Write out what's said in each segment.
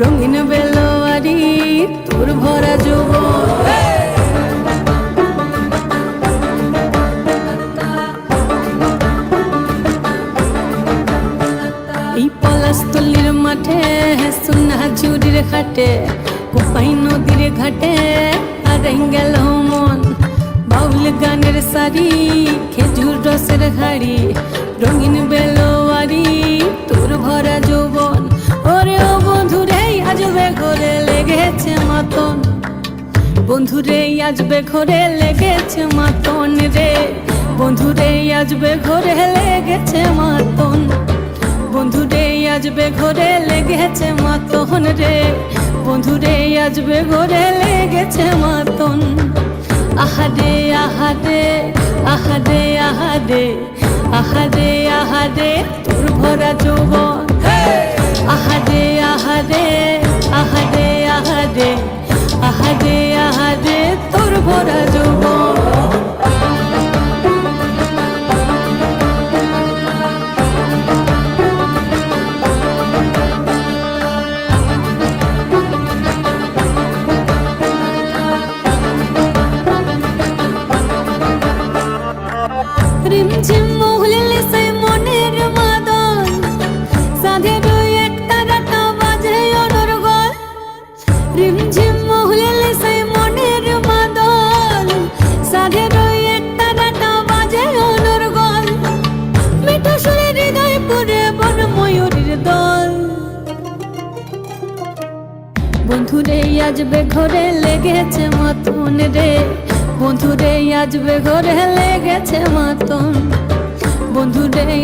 রঙিন বেলোয়ারি, তোর ভরা যৌবন এই পলাশতলির মাঠে সোনা ঝুড়ির ঘাটে কোপাই নদীর ঘাটে আর গেল মন। বাউল গানের সারি, খেজুর রসের হাড়ি, রঙিন বেলোয়ারি মাতন। বন্ধুরে আজবে ঘরে লেগেছে মাতন রে। বন্ধুরে আজবে ঘরে লেগেছে মাতন। বন্ধুরে আজবে ঘরে লেগেছে মাতন রে। বন্ধুরে আজবে ঘরে লেগেছে মাতন। আহারে আহারে আহারে আহারে আহারে আহারে তোর ভরা যৌবন। বন্ধুরে আজবে ঘরে লেগেছে মতন রে। বন্ধুরে আজবে ঘরে লেগেছে মতন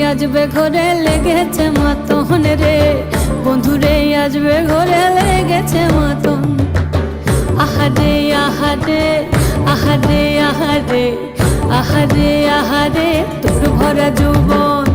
আজবে ঘরে লেগেছে মাতন রে। বন্ধুরে আজবে ঘরে লেগেছে মাতন। আহারে আহারে আহারে আহারে আহারে আহারে, তোর ভরা যৌবন।